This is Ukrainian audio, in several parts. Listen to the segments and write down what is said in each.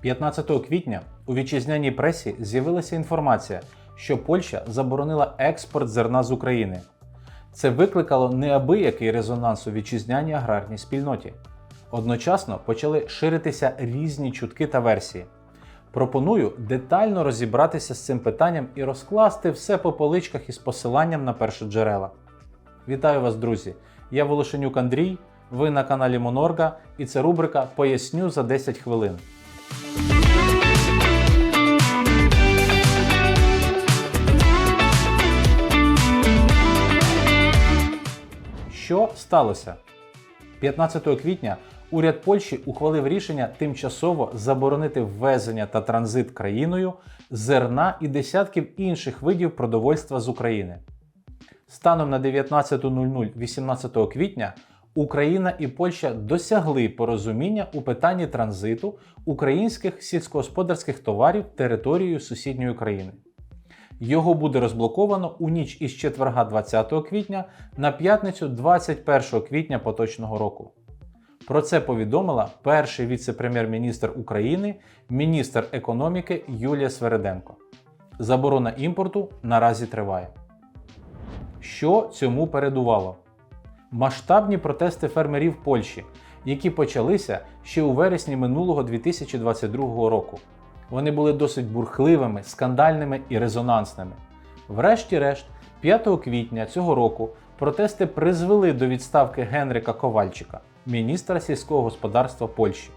15 квітня у вітчизняній пресі з'явилася інформація, що Польща заборонила експорт зерна з України. Це викликало неабиякий резонанс у вітчизняній аграрній спільноті. Одночасно почали ширитися різні чутки та версії. Пропоную детально розібратися з цим питанням і розкласти все по поличках із посиланням на першоджерела. Вітаю вас, друзі! Я Волошенюк Андрій, ви на каналі Монорга, і це рубрика Поясню за 10 хвилин. Що сталося? 15 квітня уряд Польщі ухвалив рішення тимчасово заборонити ввезення та транзит країною зерна і десятків інших видів продовольства з України. Станом на 19.00 18 квітня Україна і Польща досягли порозуміння у питанні транзиту українських сільськогосподарських товарів територією сусідньої країни. Його буде розблоковано у ніч із четверга 20 квітня на п'ятницю 21 квітня поточного року. Про це повідомила перший віце-прем'єр-міністр України, міністр економіки Юлія Свереденко. Заборона імпорту наразі триває. Що цьому передувало? Масштабні протести фермерів Польщі, які почалися ще у вересні минулого 2022 року. Вони були досить бурхливими, скандальними і резонансними. Врешті-решт, 5 квітня цього року протести призвели до відставки Генрика Ковальчика, міністра сільського господарства Польщі.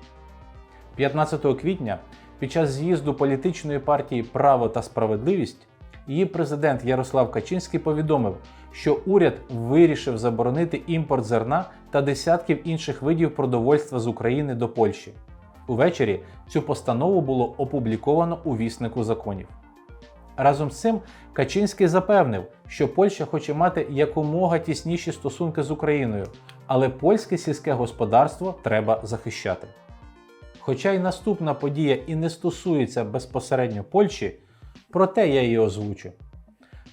15 квітня під час з'їзду політичної партії Право та справедливість її президент Ярослав Качинський повідомив, що уряд вирішив заборонити імпорт зерна та десятків інших видів продовольства з України до Польщі. Увечері цю постанову було опубліковано у віснику законів. Разом з цим Качинський запевнив, що Польща хоче мати якомога тісніші стосунки з Україною, але польське сільське господарство треба захищати. Хоча й наступна подія і не стосується безпосередньо Польщі, проте я її озвучу.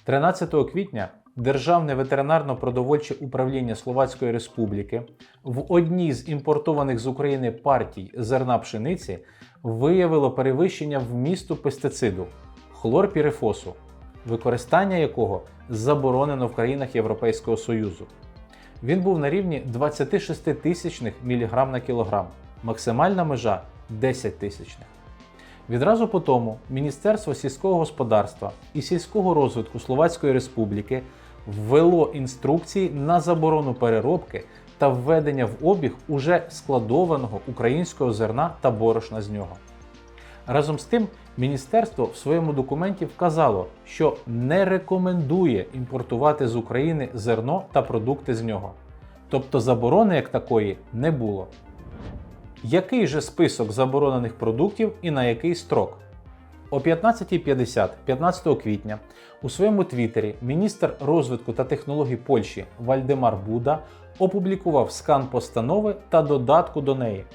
13 квітня Державне ветеринарно-продовольче управління Словацької Республіки в одній з імпортованих з України партій зерна пшениці виявило перевищення вмісту пестициду хлорпірифосу, використання якого заборонено в країнах Європейського Союзу. Він був на рівні 26 тисячних міліграм на кілограм, максимальна межа 10 тисячних. Відразу по тому Міністерство сільського господарства і сільського розвитку Словацької Республіки ввело інструкції на заборону переробки та введення в обіг уже складованого українського зерна та борошна з нього. Разом з тим, міністерство в своєму документі вказало, що не рекомендує імпортувати з України зерно та продукти з нього. Тобто заборони як такої не було. Який же список заборонених продуктів і на який строк? О 15.50 15 квітня у своєму твіттері міністр розвитку та технологій Польщі Вальдемар Буда опублікував скан постанови та додатку до неї.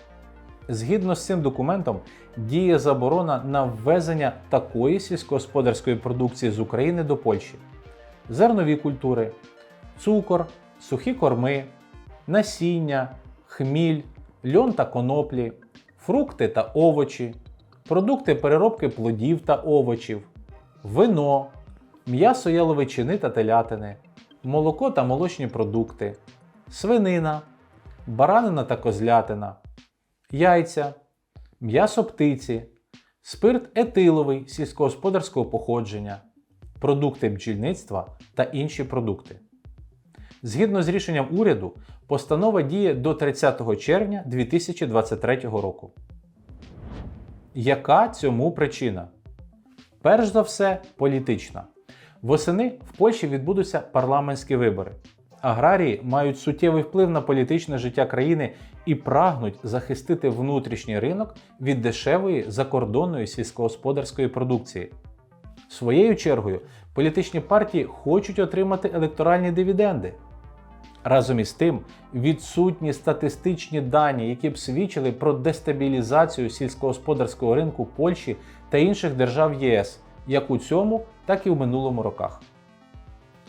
Згідно з цим документом, діє заборона на ввезення такої сільськогосподарської продукції з України до Польщі: зернові культури, цукор, сухі корми, насіння, хміль, льон та коноплі, фрукти та овочі, продукти переробки плодів та овочів, вино, м'ясо яловичини та телятини, молоко та молочні продукти, свинина, баранина та козлятина, яйця, м'ясо птиці, спирт етиловий сільськогосподарського походження, продукти бджільництва та інші продукти. Згідно з рішенням уряду, постанова діє до 30 червня 2023 року. Яка цьому причина? Перш за все, політична. Восени в Польщі відбудуться парламентські вибори. Аграрії мають суттєвий вплив на політичне життя країни і прагнуть захистити внутрішній ринок від дешевої закордонної сільськогосподарської продукції. Своєю чергою, політичні партії хочуть отримати електоральні дивіденди. Разом із тим, відсутні статистичні дані, які б свідчили про дестабілізацію сільськогосподарського ринку Польщі та інших держав ЄС, як у цьому, так і в минулому роках.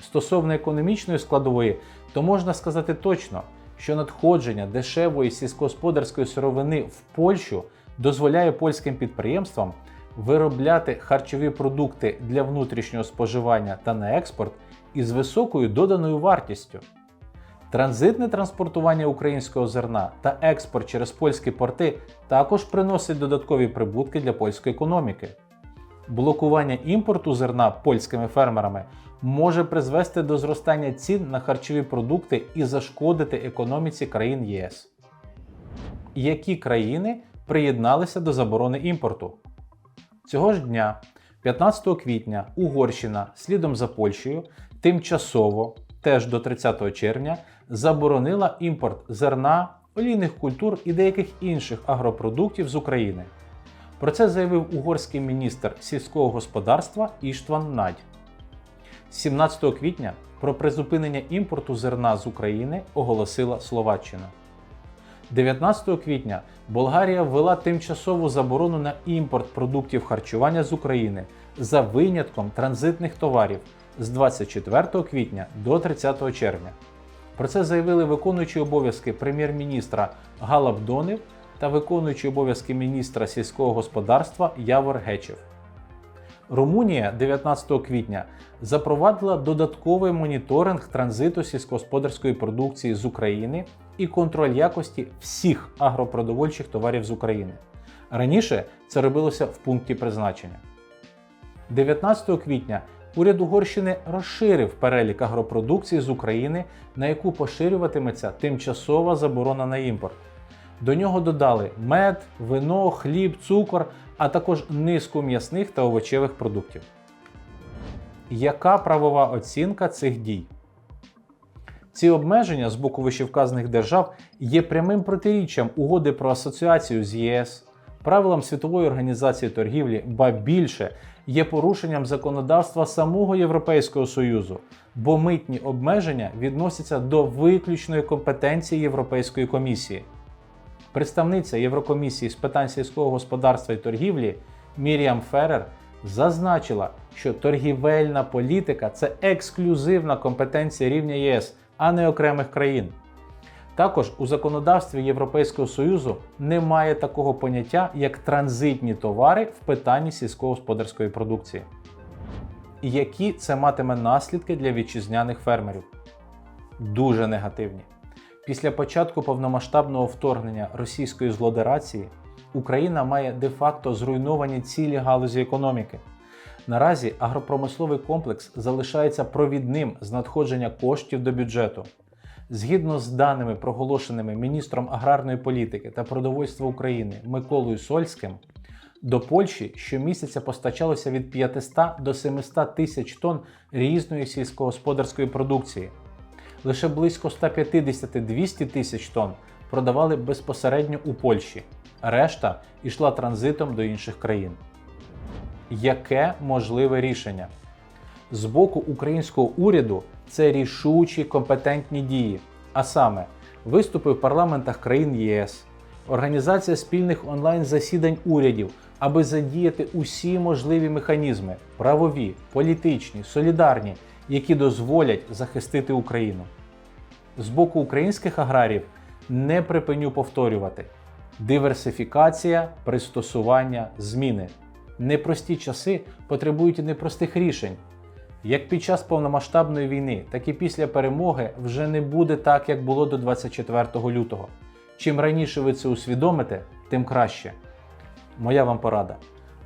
Стосовно економічної складової, то можна сказати точно, що надходження дешевої сільськогосподарської сировини в Польщу дозволяє польським підприємствам виробляти харчові продукти для внутрішнього споживання та на експорт із високою доданою вартістю. Транзитне транспортування українського зерна та експорт через польські порти також приносить додаткові прибутки для польської економіки. Блокування імпорту зерна польськими фермерами може призвести до зростання цін на харчові продукти і зашкодити економіці країн ЄС. Які країни приєдналися до заборони імпорту? Цього ж дня, 15 квітня, Угорщина слідом за Польщею тимчасово, теж до 30 червня, заборонила імпорт зерна, олійних культур і деяких інших агропродуктів з України. Про це заявив угорський міністр сільського господарства Іштван Надь. 17 квітня про призупинення імпорту зерна з України оголосила Словаччина. 19 квітня Болгарія ввела тимчасову заборону на імпорт продуктів харчування з України за винятком транзитних товарів з 24 квітня до 30 червня. Про це заявили виконуючі обов'язки прем'єр-міністра Галаб Донев та виконуючий обов'язки міністра сільського господарства Явор Гечев. Румунія 19 квітня запровадила додатковий моніторинг транзиту сільськогосподарської продукції з України і контроль якості всіх агропродовольчих товарів з України. Раніше це робилося в пункті призначення. 19 квітня уряд Угорщини розширив перелік агропродукції з України, на яку поширюватиметься тимчасова заборона на імпорт. До нього додали мед, вино, хліб, цукор, а також низку м'ясних та овочевих продуктів. Яка правова оцінка цих дій? Ці обмеження з боку вищевказаних держав є прямим протиріччям угоди про асоціацію з ЄС, правилам Світової організації торгівлі, ба більше є порушенням законодавства самого Європейського Союзу, бо митні обмеження відносяться до виключної компетенції Європейської комісії. Представниця Єврокомісії з питань сільського господарства і торгівлі Міріам Ферер зазначила, що торгівельна політика це ексклюзивна компетенція рівня ЄС, а не окремих країн. Також у законодавстві Європейського Союзу немає такого поняття, як транзитні товари в питанні сільськогосподарської продукції. Які це матиме наслідки для вітчизняних фермерів? Дуже негативні. Після початку повномасштабного вторгнення російської злодерації Україна має де-факто зруйновані цілі галузі економіки. Наразі агропромисловий комплекс залишається провідним з надходження коштів до бюджету. Згідно з даними, проголошеними міністром аграрної політики та продовольства України Миколою Сольським, до Польщі щомісяця постачалося від 500 до 700 тисяч тонн різної сільськогосподарської продукції. Лише близько 150-200 тисяч тонн продавали безпосередньо у Польщі, решта йшла транзитом до інших країн. Яке можливе рішення? З боку українського уряду це рішучі компетентні дії, а саме виступи в парламентах країн ЄС, організація спільних онлайн-засідань урядів, аби задіяти усі можливі механізми правові, політичні, солідарні, які дозволять захистити Україну. З боку українських аграрів не припиню повторювати: диверсифікація, пристосування, зміни. Непрості часи потребують непростих рішень. Як під час повномасштабної війни, так і після перемоги вже не буде так, як було до 24 лютого. Чим раніше ви це усвідомите, тим краще. Моя вам порада.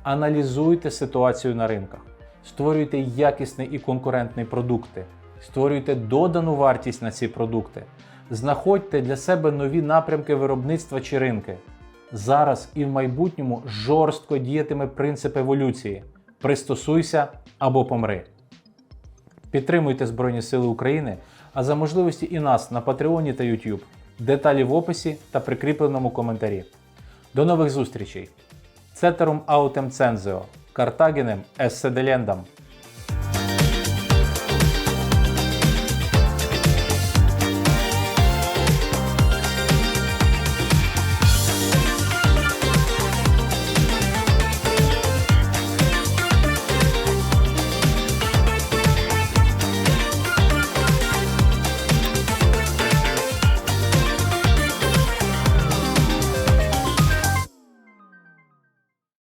Аналізуйте ситуацію на ринках, створюйте якісний і конкурентний продукти, створюйте додану вартість на ці продукти, знаходьте для себе нові напрямки виробництва чи ринки. Зараз і в майбутньому жорстко діятиме принцип еволюції: пристосуйся або помри. Підтримуйте Збройні Сили України, а за можливості і нас на Патреоні та YouTube. Деталі в описі та прикріпленому коментарі. До нових зустрічей! Цетерум аутем цензео, Картагенем esse delendam.